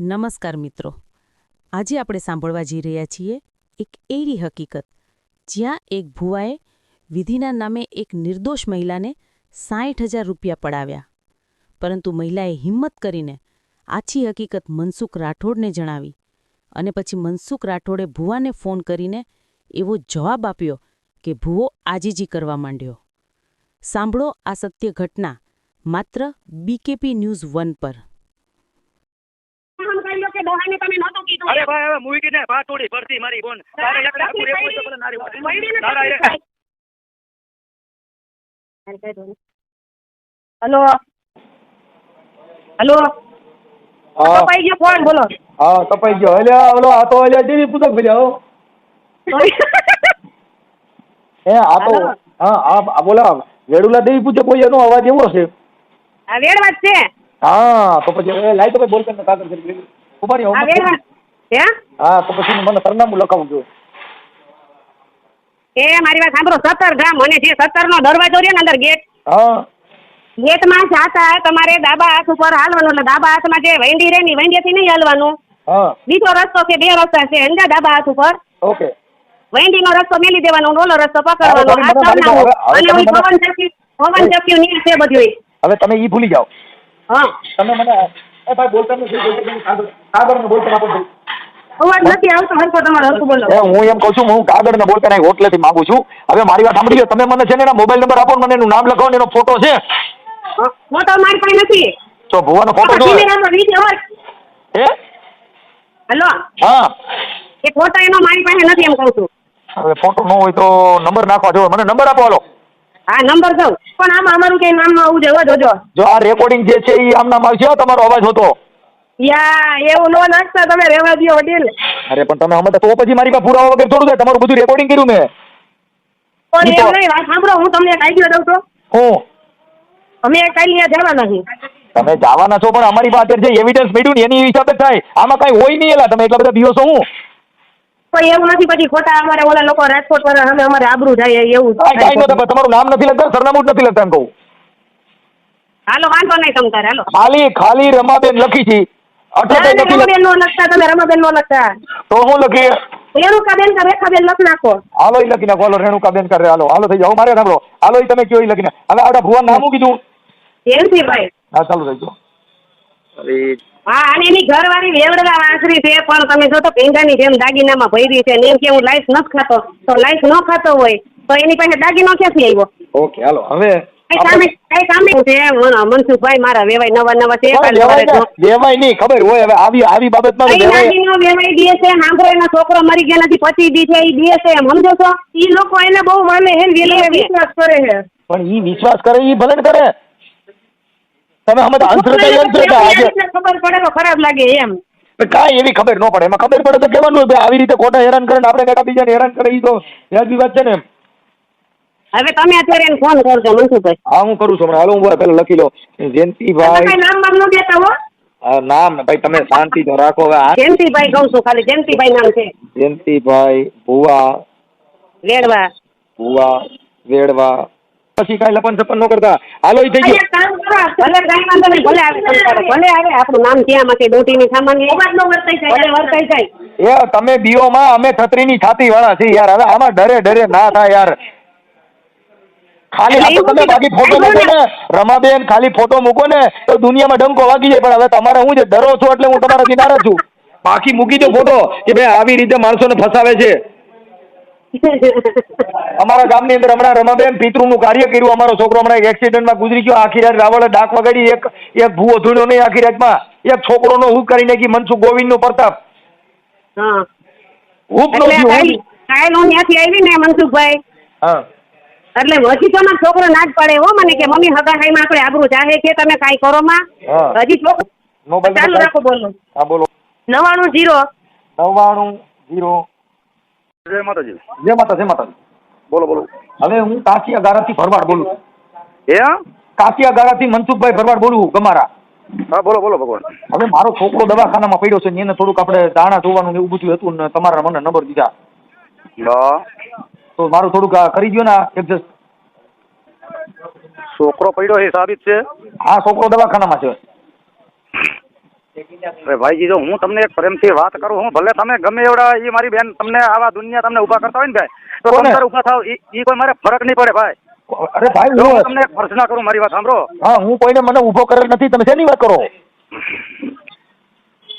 નમસ્કાર મિત્રો. આજે આપણે સાંભળવા જઈ રહ્યા છીએ એક એવી હકીકત, જ્યાં એક ભુવાએ વિધિના નામે એક નિર્દોષ મહિલાને સાઠ હજાર રૂપિયા પડાવ્યા. પરંતુ મહિલાએ હિંમત કરીને આછી હકીકત મનસુખ રાઠોડને જણાવી અને પછી મનસુખ રાઠોડે ભુવાને ફોન કરીને એવો જવાબ આપ્યો કે ભુવો આજીજી કરવા માંડ્યો. સાંભળો આ સત્ય ઘટના માત્ર બીકેપી ન્યૂઝ વન પર. ડોહાને તમે નહોતું કીધું. અરે ભાઈ હવે મૂકી દે ભાત થોડી ભરતી મારી બોન. તારે એક આખું એક હોય તો ભલે નારી હોય. તારા એક હેલો. હેલો. હા. કપાઈ ગયો ફોન બોલો. હા તપાઈ ગયો. એટલે ઓલો આ તો એટલે દેવી પૂજક ભર્યા હો. હે આ તો હા આ આ બોલા વેડુલા દેવી પૂજક હોય એનો અવાજ એવો છે. આ વેડવા છે? હા તો પછી લાઈ તો ભાઈ બોલતા કાગળ કરી આ હું હે? તો પછી મને સરનામું લખાવું છું. એ મારી વાત સાંભળો સત્તર ગામ અને જે સત્તર નો દરવાજો રહ્યો ને અંદર ગેટ હા. ગેટમાં જાતા તમારે ડાબા હાથ ઉપર હાલવાનું એટલે ડાબા હાથમાં જે વેંડી રે ની વેંડીથી નહીં હાલવાનું. બીજો રસ્તો છે બે રસ્તા છે અંદર ડાબા હાથ ઉપર. ઓકે. વેંડીનો રસ્તો મેલી દેવાનો ઓલો રસ્તો પકડવાનો આ સરનામું. અને પવન ચક્કી પવન ચક્કી નીર છે બધું હવે તમે ઈ ભૂલી જાઓ. હા. તમે મને એ ભાઈ બોલતા નથી કાગળ ને બોલતા આપો અવાજ નથી આવતો હરકો તમારો હરકો બોલો. હું એમ કહું છું હું કાગળ ને બોલતા નહીં હોટલેથી માંગુ છું. હવે મારી વાત સાંભળી તમે મને છે ને એના મોબાઈલ નંબર આપો મને એનું નામ લખો ને એનો ફોટો છે. ફોટો મારી પાસે નથી. તો ભુવાનો ફોટો જો હે? હલો? હા. એ ફોટો એનો મારી પાસે નથી એમ કહું છું. હવે ફોટો ન હોય તો નંબર નાખવા જો મને નંબર આપો હાલો. હા નંબર દઉં. પણ આમાં અમારું કઈ નામ આવું છે હો જોજો. જો આ રેકોર્ડિંગ જે છે એ આમ નામ આવશે તમારો અવાજ હતો યા એવું નો નાખતા તમે રહેવા દો વડીલ. અરે પણ તમે અમે તો પછી મારી પાસે પુરાવા વગર થોડું થાય તમારું બધું રેકોર્ડિંગ કર્યું મેં. પણ એમ નહીં વાત સાંભળો હું તમને એક આઈડિયો દઉં તો હું? અમે કાલ ત્યાં જવા નથી તમે જવાના છો પણ અમારી પાસે જે એવિડન્સ મળ્યું ને એની હિસાબે થાય. આમાં કઈ હોય નહીં એલા તમે એટલા બધા દિવસો હું? પણ એવું નથી પછી ખોટા અમારે ઓલા લોકો રાજકોટ પર અમે અમારે આબરૂ જાય એવું કાંઈ કાંઈ પણ તમારું નામ નથી લખતા સરનામું જ નથી લખતા એમ કહું. હાલો વાંધો નહીં તમ તારે હાલો. ખાલી ખાલી રમાબેન લખી છે. અટલે ના, કઈ રમાબેન નો લખતા તમે રમાબેન નો લખતા. તો હું લખી રેણુકાબેન કે રેખાબેન લખ નાખો. હાલો ઈ લખી નાખો હાલો રેણુકાબેન કરે હાલો હાલો થઈ જાઓ મારે સાંભળો. હાલો ઈ તમે કયો ઈ લખીને હવે આપણા ભુવન નામ શું કીધું? હા ચાલુ થઈ અરે હા અને એની ઘરવાળી વેવડલા વાંસરી છે પણ તમે જો તો ભીંગાની જેમ દાગીનામાં ભરી છે ને એમ કે હું લાઈફ નથી ખાતો તો લાઈફ ન ખાતો હોય તો એની પાસે દાગીનો ક્યાંથી આવ્યો? ઓકે હાલો હવે મનસુખભાઈ મારા વેવાય નવા નવા છે નહીં ખબર હોય હવે આવી આવી બાબતમાં વેવાઈ દે છે સાંભળો એનો છોકરો મરી ગયા નથી પચી દી છે એ દે છે એમ સમજો છો? એ લોકો એને બહુ માને હે વિશ્વાસ કરે છે. પણ ઈ વિશ્વાસ કરે ઈ ભલે કરે. તમે અમે તો અંધશ્રદ્ધા અંધશ્રદ્ધા આજે. ખબર પડે તો ખરાબ લાગે એમ. કાંઈ એવી ખબર ન પડે. એમાં ખબર પડે તો કહેવાનું ભાઈ આવી રીતે ખોટા હેરાન કરે આપણે કાંઈક બીજાને હેરાન કરે એ તો વ્યાજબી વાત છે ને. હવે તમે અત્યારે એને ફોન કરજો મનસુખભાઈ હા હું કરું છું હમણાં. હાલો હું પેલા લખી લો જયંતિભાઈ. નામ બામ ન દેતા હો? નામ ભાઈ તમે શાંતિ તો રાખો. હવે જયંતિભાઈ કહું છું ખાલી જયંતિભાઈ નામ છે. જયંતિભાઈ ભુવા. વેડવા. ભુવા વેડવા. પછી કાંઈ લપન સપન ન કરતા. હાલો થઈ ગયું. ભલે કઈ વાંધો નહીં ભલે આવે સંતાડો. ભલે આવે આપણું નામ ત્યાં માંથી ડોટીની સામાન્ય. અવાજ વર્તાઈ જાય. ભલે વર્તાઈ જાય. એ તમે બીઓમાં અમે છત્રીની છાતી વાળા છીએ યાર. હવે આમાં ડરે ડરે ના થાય યાર. ખાલી તમે બાકી ફોટો મૂકો ને. રમાબેન ખાલી ફોટો મૂકો ને. તો દુનિયામાં ડંકો વાગી જાય. પણ હવે તમારે હું જે ડરો છો એટલે હું તમારાથી નારાજ છું. બાકી મૂકી દો ફોટો કે ભાઈ આવી રીતે માણસોને ફસાવે છે. અમારા ગામની અંદર હમણાં રમાબેન પિતૃનું કાર્ય કર્યું. અમારો છોકરો હમણાં એક એક્સિડન્ટમાં ગુજરી ગયો. આખી રાત રાવળે ડાક વગાડી. એક એક ભૂ ધૂણ્યો નહીં આખી રાતમાં. એક છોકરોનો હુક કરી નાખી. મનસુખ ગોવિંદનો પ્રતાપ. હુક નો એટલે કાલ હું ત્યાંથી આવી ને મનસુખભાઈ. હા. એટલે હજી તો છોકરો ના જ પડે હો. મને કે મમ્મી હગાહાઈમાં આપણે આબરૂ જાહે છે તમે કાઈ કરો માં? હજી છોકરો ચાલુ રાખો બોલો. હા બોલો. નવાણું જીરો. નવાણું જીરો જય માતાજી. જય માતા જય માતાજી. બોલો બોલો. હવે હું કાશિયા ગારાથી ભરવાડ બોલું છું. એ કાશિયા ગારાથી મનસુખભાઈ ભરવાડ બોલું ગમારા હા બોલો બોલો ભગવાન. હવે મારો છોકરો દવાખાનામાં પડ્યો છે ને એને થોડુંક આપણે દાણા જોવાનું એવું બધું હતું ને તમારા મને નંબર દીધા. તો મારું થોડુંક આ કરી દો ને એડજસ્ટ છોકરો પડ્યો એ સાબિત છે? આ છોકરો દવાખાનામાં છે. અરે ભાઈજી જો હું તમને એક પ્રેમથી વાત કરું હું ભલે તમે ગમે એવડા એ મારી બેન તમને આવા દુનિયા તમને ઊભા કરતા હોય ને ભાઈ તો તમે ઊભા થાવ એ કોઈ મારે ફરક નહીં પડે ભાઈ. અરે ભાઈ હું તમને એક પ્રશ્ન કરું મારી વાત સાંભળો. હા હું કોઈને મને ઊભો કરેલ નથી તમે શેની વાત કરો?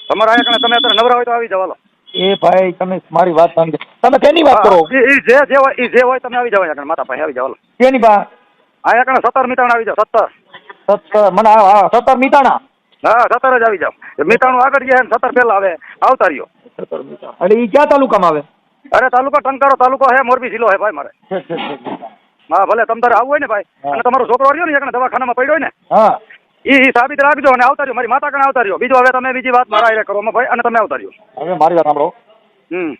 તમારા અહીંયા તમે અત્યારે નવરા હોય તો આવી જવાલો એ ભાઈ તમે મારી વાત સમજો. તમે કેની વાત કરો? એ જે જે હોય એ જે હોય તમે આવી જવા માતા પાસે આવી જવાલો કેની બા અહીંયા કણે સત્તર મિતાણા આવી જાવ સત્તર. સત્તર મને સત્તર મીતાણા? હા સતર જ આવી જાવ મીઠાણું આગળ જાય ને સત્તર પહેલા આવે. આવતા રહ્યો. એટલે એ ક્યાં તાલુકામાં આવે? અરે તાલુકો ટંકારો તાલુકો હે મોરબી જિલ્લો હે ભાઈ મારે. હા ભલે તમ તારે આવવું હોય ને ભાઈ. અને તમારો છોકરો રહ્યો ને એકને દવાખાનામાં પડ્યો હોય ને હા. ઈ સાબિત રાખજો અને આવતા રહ્યો. મારી માતા કણે આવતા રહ્યો. બીજું હવે તમે બીજી વાત મારા હારે કરો ભાઈ અને તમે આવતા રહ્યો. હવે મારી વાત સાંભળો. હમ.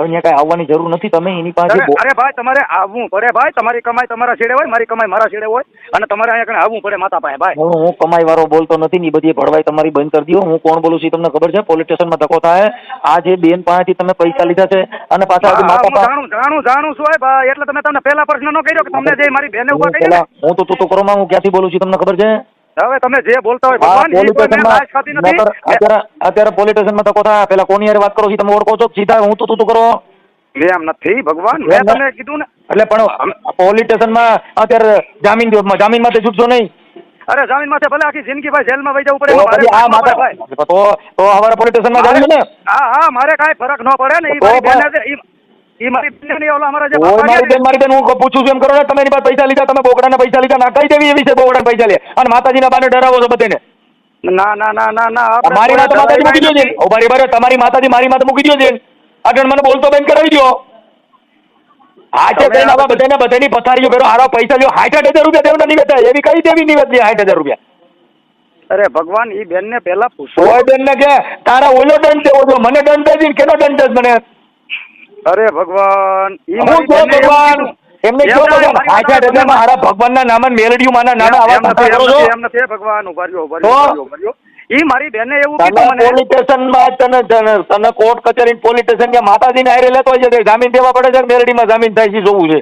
અહીંયા કઈ આવવાની જરૂર નથી તમે એની પાસે અરે ભાઈ તમારે આવવું પડે ભાઈ તમારી કમાઈ તમારા છેડે હોય મારી કમાઈ મારા છેડે હોય અને તમારે અહીંયા કઈ આવવું પડે માતા પાસે ભાઈ. હું કમાઈ વાળો બોલતો નથી ને બધી ભળવાઈ તમારી બંધ કરી દો હું કોણ બોલું છું તમને ખબર છે? પોલીસ સ્ટેશનમાં ધક્કો થાય આ જે બેન પાસેથી તમે પૈસા લીધા છે અને પાછા માતા પાસે જાણું જાણું જાણું છું ભાઈ એટલે તમે તમને પહેલા પ્રશ્ન નો કર્યો કે તમને જે મારી બેને ઊભા કરી હું તો તું તો કરો હું ક્યાંથી બોલું છું તમને ખબર છે? હવે તમે જે બોલતા હોય ભગવાન પોલીસ મેં લાજ નથી. અત્યારે અત્યારે પોલીસ સ્ટેશનમાં ધક્કો થાય પેલા કોની હારે વાત કરો છો તમે ઓળખો છો સીધા હું તો તું તો કરો. મેં એમ નથી ભગવાન મેં તમને કીધું ને. એટલે પણ પોલીસ સ્ટેશનમાં અત્યારે જામીન જામીન માટે છૂટશો નહીં. અરે જામીન માથે ભલે આખી જિંદગી ભાઈ જેલમાં વહી જવું પડે મારે આ માતા ભાઈ. તો તો હવારે પોલીસ સ્ટેશનમાં જાવી ને? હા હા મારે કાઈ ફરક ન પડે ને ઈ તો મારી બેને પણ- જે- ઈ- ઈ મારી બેને ઓલા અમારા જે ઓય મારી બેન મારી બેન હું પૂછું છું એમ કરો ને તમે એની પાસે પૈસા લીધા તમે બોકડાના પૈસા લીધા ના કઈ દેવી એવી છે બોકડાના પૈસા લે. અને માતાજીના બાને ડરાવો છો બધાને. ના ના ના ના ના મારી માતા માતાજી મૂકી દો છે ઓ બારી બારી તમારી માતાજી મારી માતા મૂકી દો છે આગળ મને બોલતો બેન કરાવી દો હા છે બેન આ બધાને બધાની પથારીઓ ભેરો હારો પૈસા લ્યો. સાઠ હજાર રૂપિયા દેવું નહીં થાય એવી કઈ દેવી નિવેદ લે સાઠ હજાર રૂપિયા? અરે ભગવાન એ બેન ને પેલા પૂછો. બેન ને કે તારા ઓલો દંડ દેવો છો મને દંડ દે દીને કેનો દંડ મને? અરે ભગવાન ભગવાન એમને એમ ભગવાન મારી મારા ભગવાનના નામે મેલડીયું માના નામે આવા નથી, ધંધા કરો છો. એમ નથી, ભગવાન ઊભા રહ્યો, ઊભા રહ્યો, ઊભા રહ્યો, ઈ મારી બેને એવું કીધું મને. પોલીસ સ્ટેશનમાં તને તને કોર્ટ કચેરી પોલીસ સ્ટેશન કે માતાજીને હારે લેતો હોય છે જામીન દેવા પડે છે મેલડી માં જામીન થાય છે જોવું છે?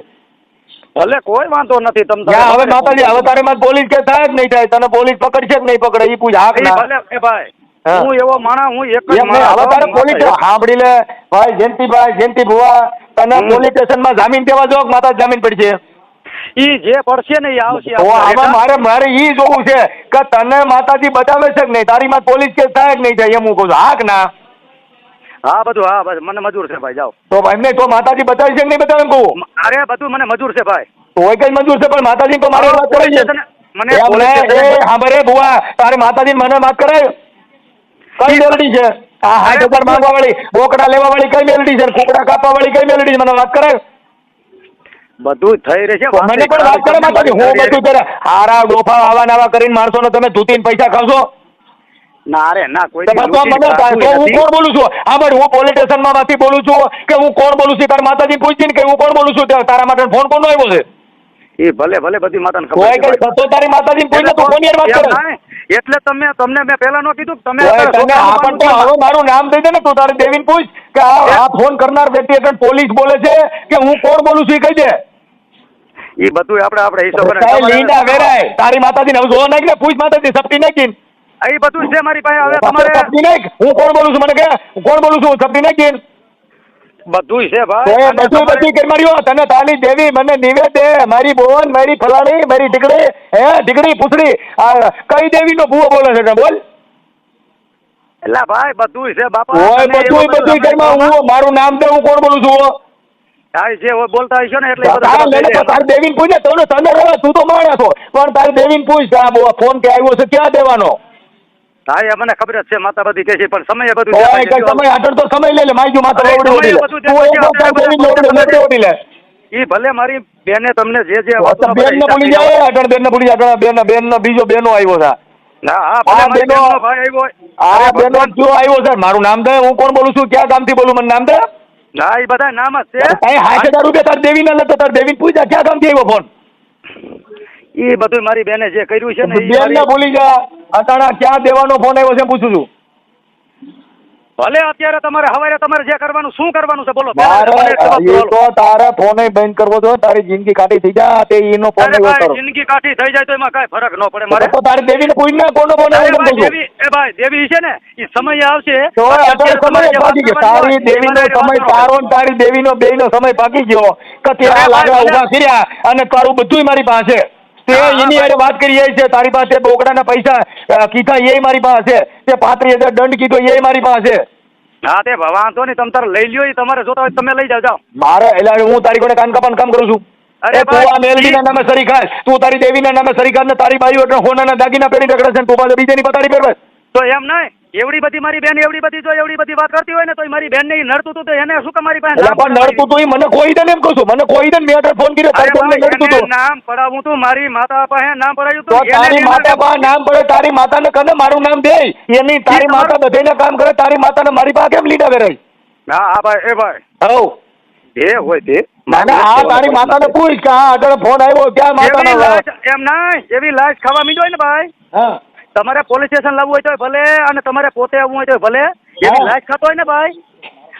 ભલે કોઈ વાંધો નથી તમને હવે માતાજી હવે તારે માં પોલીસ કે થાય જ નહીં થાય. તને પોલીસ પકડશે કે નહીં પકડે? ઈ પૂછ હા ભલે એ ભાઈ હા. હું એવો માણસ હું એક જ હવે તારે પોલીસ સાંભળી લે ભાઈ જયંતિભાઈ જયંતિ ભુવા તને પોલીસ સ્ટેશનમાં જામીન દેવા જો માતા જામીન પડશે? ઈ જે પડશે ને ઈ આવશે. મારે મારે ઈ જોવું છે કે તને માતાજી બચાવે છે કે નહીં? તારી માં પોલીસ કેસ થાય કે નહીં થાય એમ હું કહું છું. કે ના? હા બધું હા બસ મને મજૂર છે ભાઈ જાઓ. તો ભાઈ એમને તો માતાજી બતાવી છે કે નહીં બતાવે કહું? અરે બધું મને મજૂર છે ભાઈ. તો કઈ મજૂર છે પણ માતાજી તો મારે વાત કરી છે. મને સ્ટેશને- એ ભુવા તારે માતાજી મને વાત કરાય. કઈ મેલડી છે? આ હાથ ઉપર માંગવા વાળી બોકડા લેવા વાળી કઈ મેલડી છે? કુકડા કાપવા વાળી કઈ મેલડી છે? મને વાત કરે બધું થઈ રહે છે મને પણ વાત કરે માતાજી. હું બધું કરે હારા ગોફા આવા નાવા કરીને તમે ધૂતીને પૈસા ખાવશો? ના રે ના કોઈ તમે તો મને તો હું કોણ બોલું છું? હા ભાઈ હું પોલીસ સ્ટેશનમાં માંથી બોલું છું કે હું કોણ બોલું છું? તારા માતાજી પૂછીને કે હું કોણ બોલું છું? તારા માટે ફોન કોણ આવ્યો છે? એ ભલે ભલે બધી માતાને ખબર કઈ તારી માતાજી પૂછે તું કોની વાત કરે? ના, એટલે તમે તમને મેં પહેલા નો કીધું તમે હવે મારું નામ દઈ દે ને તું તારે દેવીને પૂછ કે આ ફોન કરનાર વ્યક્તિ આગળ પોલીસ બોલે છે કે હું કોણ બોલું છું એ કહી દે. એ બધું આપણે આપણે હિસાબ તારી લીંડા વેરાય. તારી માતાજીને હવે જોવા નાખી પૂછ માતાજી સપટી નાખી એ બધું છે મારી પાસે હવે તમારે હું કોણ બોલું છું? મને કે કોણ બોલું છું? સપટી નાખીને. બધું છે ભાઈ. બધું બધું કરી માર્યો તને તાલી દેવી મને નિવેદે મારી બોન મારી ફલાણી મારી ઢીકડી હે ઢીકડી પૂછડી આ કઈ દેવીનો ભૂવો બોલે છે બોલ. એલા ભાઈ બધું છે બાપા. ઓય બધું બધું તમે હું મારું નામ દે હું કોણ બોલું છું હા, બોલતા હશો ને એટલે તારા દેવીને પૂછ તને તને તું તો માણસ છો પણ તારી દેવીને પૂછ ફોન કે આવ્યો છે ક્યાં દેવાનો? હા એ મને ખબર જ છે માતા બધી કહે છે પણ સમય બધું સમય હાટણ તો સમય લે લે મારી જો માતા ઓડી લે. ઓડી ઈ ભલે મારી બેને તમને જે જે બેન ને ભૂલી જાય અટણ બેન ને ભૂલી જાય બેન બેન નો બીજો બેનો આવ્યો છે મારી નામ દે હું કોણ બોલું છું? ક્યાં ગામથી બોલું મને નામ દે? ના એ બધા નામ જ છે. સાઠ હજાર રૂપિયા તાર દેવી ના લેતો તાર દેવી પૂજા ક્યાં ગામથી આવ્યો ફોન? ઈ બધું મારી બેને જે કર્યું છે ને બેન ને ભૂલી ગયા અટાણા ક્યાં દેવાનો ફોન આવ્યો છે પૂછું છું. ભલે અત્યારે તમારે હવારે તમારે જે કરવાનું શું કરવાનું છે? બોલો એ તો તારા ફોને બંધ કરવો જોઈએ તારી જિંદગી કાઢી થઈ જાય તે એનો ફોન અરે કરો. જિંદગી કાઢી થઈ જાય તો એમાં કાંઈ ફરક ન પડે મારે. તો તારી દેવીને પૂછ ના કોનો ફોન આવ્યો છું. દેવી એ ભાઈ દેવી છે ને એ સમય આવશે. તો અત્યારે સમય ભાગી ગયો તારી દેવી દેવીનો એ સમય તારો ને તારી દેવીનો બેયનો સમય પાકી ગયો. કે તે આ અરે ઊભા કર્યા અને તારું બધુંય મારી પાસે. તે એની હારે વાત કરી છે તારી પાસે બોકડાના પૈસા કીધા એ મારી પાસે. તે પાંત્રીસ હજાર દંડ કીધો એ મારી પાસે. હા તે વાંધો નહીં તમે તારે લઈ લ્યો એ તમારે જોતા હોય તમે લઈ જાઓ જાઓ. મારે એટલે હું તારી કોને કાન કપાન કામ કરું છું? અરે તું આ મેલડીના નામે સરી ખાય. તું તારી દેવીના નામે સરી ખાય ને તારી બાઈઓ એટલે હોનાના દાગીના પહેરી રખડે છે ને તું પાછો બીજાની પતાડી પહેરવે તો એમ નહીં. એવડી બધી મારી બેન એવડી બધી જો એવડી બધી વાત કરતી હોય ને તો મારી બેન ને નડતું તો એને શું કે મારી પાસે પણ નડતું તું મને કોઈ દે એમ કહું મને કોઈ દે ને મેં અત્યારે ફોન કર્યો તારી બેનને નડતું તું. નામ પડાવું તું મારી માતા પાસે નામ પડાયું તું તારી માતા પાસે નામ પડે તારી માતાને કને મારું નામ દે? એની તારી માતા બધેને કામ કરે તારી માતાને મારી પાસે કેમ લીડા કરે હા આ ભાઈ એ ભાઈ. હવ જે હોય તે. ના ના આ તારી માતાને પૂછ કે આ અઢાર ફોન આવ્યો ક્યાં માતાનો એમ ના એવી લાશ ખાવા મીજો હોય ને ભાઈ? હા. તમારે પોલીસ સ્ટેશન લાવવું હોય તો ભલે અને તમારે પોતે આવવું હોય તો ભલે. એની. લાશ ખાતો હોય ને ભાઈ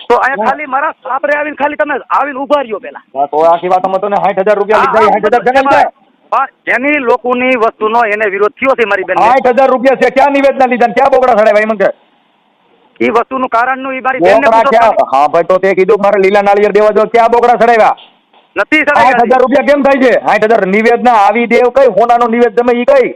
તો અહીંયા ખાલી મારા સાપરે આવીને ખાલી તમે આવીને ઊભા રહ્યો પેલા તો આખી વાત અમે તને સાઠ હજાર રૂપિયા લીધા સાઠ હજાર પણ જેની લોકોની વસ્તુનો એને વિરોધ થયો છે મારી બેન સાઠ હજાર રૂપિયા છે ક્યાં નિવેદના લીધા ને ક્યાં બોગડા સડાવ્યા એમ કે એ વસ્તુનું કારણનું ઈ મારી બેનને બોકડા પૂછો હા ભાઈ તો તે કીધું મારે લીલા નાળિયેર દેવા જો ક્યાં બોગડા સડાવ્યા? નથી સાઠ હજાર રૂપિયા કેમ થાય છે? સાઠ હજાર નિવેદના આવી દેવ કઈ હોનાનો નિવેદ તમે ઈ કઈ?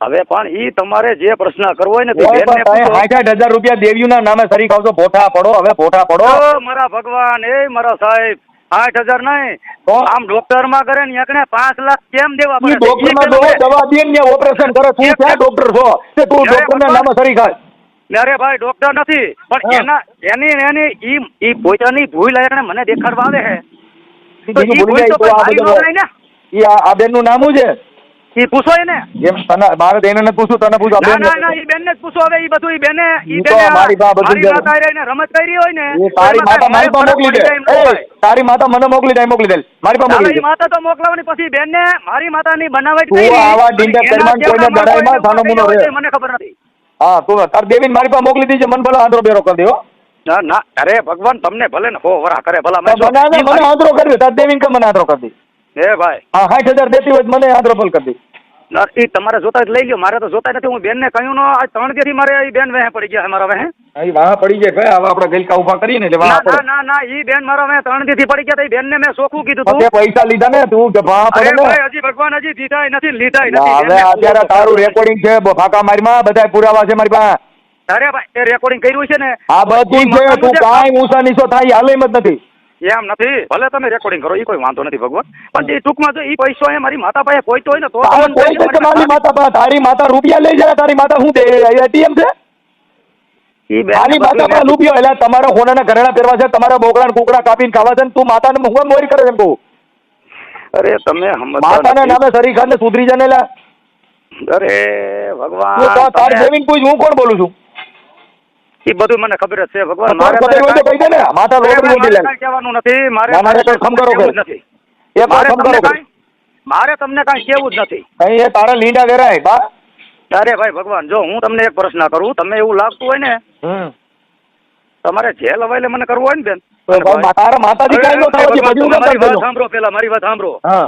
હવે પણ ઈ તમારે જે પ્રશ્ન કરવો હોય ને તે બેનને પૂછો. સાઠ હજાર રૂપિયા દેવીના નામે સરી ખાવશો ભોઠા પડો હવે ભોઠા પડો. ઓ મારા ભગવાન એ મારા સાહેબ આઠ હજાર નહીં. તો? આમ ડોક્ટરમાં કરે ને એકને પાંચ લાખ કેમ દેવા ઈ પડે ડોક્ટરમાં ઈ દવા દવા દે ને ઓપરેશન કરે તું ક્યાં ડોક્ટર છો? તે તું ડોક્ટર ના નામે સરી ખાય. ને અરે ભાઈ ડોક્ટર નથી પણ હા. એના એની એની ઈ ઈ પોતાની ભૂલ એકને મને દેખાડવા આવે છે. તો ઈ ભૂલ તો આ કોઈ મારી ન ગણાય ને. ઈ આ આ બેનનું નામ શું છે? ઈ પૂછો એને. એમ તને મારે તો ને નથી તને પૂછો ના ના ના એ બેન ને પૂછો હવે એ બધું એ બેને ઈ બેને મારી બા બધું મારી માતા રહીને રમત કરી હોય ને એ તારી માતા મારી પાસે મોકલી દે. ન એ. તારી માતા મને મોકલી દે મોકલી દે. મારી પાસે મોકલી દે. માતા તો મોકલાવાની પછી બેનને મારી માતાની બનાવટ તું કરી આવા અને ડીંડા કોઈને બડાઈ માં થાનો મુનો રે. મને ખબર નથી. હા તું તાર દેવીને મારી પાસે મોકલી દીજે મને ભલે આંધળો બેરો કરી દેવો ના ના અરે ભગવાન તમને ભલે ને હો વરા કરે ભલા તો મને મને આંધળો કરી દે તાર દેવીન કે મને આંધળો કરી દે? એ ભાઈ. હા સાઠ હજાર દેતી હોય મને આંધળો ભલ કરી દે. તમારે જોતા જ લઈ ગયો મારે તો જોતા નથી. હું બેનને કહ્યું નો આ ત્રણ દિવસથી મારે એ બેન વહે પડી ગયા મારા વહે. એ વાહ પડી ગયા ભાઈ હવે આપણે ગલકા ઊભા કરીને એટલે વાહ ના ના ના એ બેન મારા વહે ત્રણ દિવસથી પડી ગયા તા બેન બેનને મેં સોખું કીધું તું. પૈસા લીધા ને તું કે વાહ પડે ને. હજી ભગવાન હજી દીધા નથી લીધા નથી. હવે અત્યારે તારું રેકોર્ડિંગ છે ફાકા મારીમાં બધા પુરાવા છે મારી પાસે. અરે ભાઈ એ રેકોર્ડિંગ કર્યું છે ને. આ બધું છે તું કાંઈ ઊંચા નીચો થાય હાલ મત નથી. એમ નથી. ભલે તમે રેકોર્ડિંગ કરો એ કોઈ વાંધો નથી ભગવાન. પણ એ ટૂંકમાં જો એ પૈસો એ મારી માતા પાસે પહોંચ્યો હોય ને તો મારી માતા પાસે તારી માતા રૂપિયા લઈ જાય તારી માતા શું દે? એટીએમ છે? માતા પાસે રૂપિયો એટલે તમારા હોનાના ઘરેણા પહેરવા છે તમારા બોકડા કુકડા કાપીને ખાવા છે તું માતાને હું મોરી કરે છે એમ કહું. અરે તમે માતાના. નામે સરી ખાને સુધરી જાય ને અરે ભગવાન તાર તમે- પૂછ હું કોણ બોલું છું? ઈ બધું મને ખબર જ છે ભગવાન તારે ખબર હોય તો કહી દે ને માતા અરે લોબડી ભાઈ, ઓટી મારે લે કાંઈ કહેવાનું નથી મારે ના, મારે મારે કંઈ ખમ કરો કહેવું કે. જ નથી એ પણ મારે ખમ તમને કરો કે. કાંઈ મારે તમને કાંઈ કેવું જ નથી અહીં એ તારા લીંડા વેરાય બા અરે ભાઈ ભગવાન જો હું તમને એક પ્રશ્ન કરું તમને એવું લાગતું હોય ને હમ તમારે જે લવાયેલે મને કરવું હોય ને બેન તો અને ભાઈ, ભાઈ- તારા માતાજી અરે, કાંઈ ન થાય ભગવાન, પછી બધું તમે મારી કેમ વાત કરજો? સાંભળો પેલા મારી વાત સાંભળો હા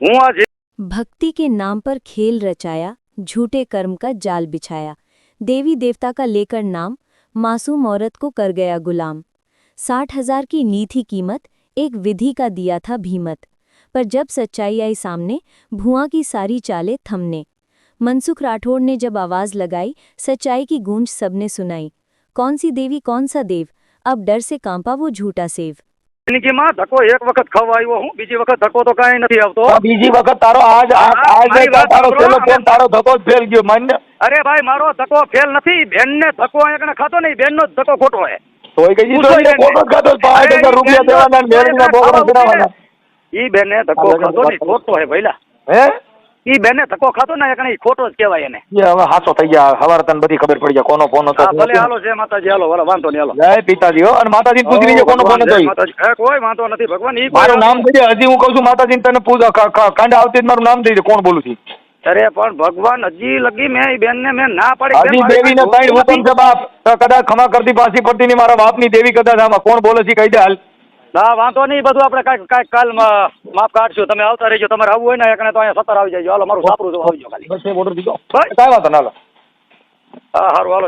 હું આ જે भक्ति के नाम पर खेल रचाया झूठे कर्म का जाल बिछाया देवी देवता का लेकर नाम मासूम औरत को कर गया गुलाम। साठ हज़ार की नी थी कीमत एक विधि का दिया था भीमत। पर जब सच्चाई आई सामने, भुआ की सारी चालें थमने। मनसुख राठौड़ ने जब आवाज़ लगाई, सच्चाई की गूंज सबने सुनाई। कौन सी देवी, कौन सा देव? अब डर से कांपा वो झूठा सेव। જિંદગીમાં ધક્કો એક વખત ખાવા આવ્યો હું બીજી વખત ધક્કો તો કાંઈ નથી આવતો. બીજી વખત તારો આજ આજ હા, તારો છેલ્લો તારો ધક્કો જ ફેલ ગયો માન્ય. અરે ભાઈ મારો ધક્કો ફેલ નથી બેનને ધક્કો એકને ખાતો નહીં બેનનો જ ધક્કો ખોટો હોય તોય કઈ ખોટો હજાર ઈ રૂપિયા બેનનો દેવાના ને ઈ ધક્કો ખાતો નહીં ખોટો હે ભઈલા. હે? ઈ બેને ધક્કો ખાતો ને ઈ ખોટો જ કહેવાય એને. એ હવે હાચો થઈ ગયા હવાર તને બધી ખબર પડી જાય કોનો ફોન હતો ભલે હાલો છે માતાજી હાલો ભલે વાંધો નહીં હાલો. જય પિતાજી હો અને માતાજી પૂછી લીજો કોનો ફોન હતો કોઈ વાંધો નથી ભગવાન ઈ મારું નામ દે હજી હું કહું છું માતાજી તને ક- કાંડા આવતી જ મારું નામ દઈ દે કોણ બોલું છું? અરે પણ ભગવાન હજી લગી મેં એ બેનને મેં ના પાડી બેન, હજી દેવી ને કઈ હુકમ છે બાપ. કદાચ ખમા કરતી પાછી પડતી નહીં મારા બાપની દેવી કદાચ આમાં કોણ બોલે છે કહી દે હાલ. હા વાંધો નહીં બધું આપણે કાંઈક કાંઈક કાલ માફ કાઢશું. તમે આવતા રહેજો. તમારે આવવું હોય ને એકને તો અહીંયા સત્તર આવી જાય હાલો મારું સાપરું આવજો ખાલી. બોર્ડર દીધો. કાંઈ વાંધો ના હાલો. હા સારું હાલો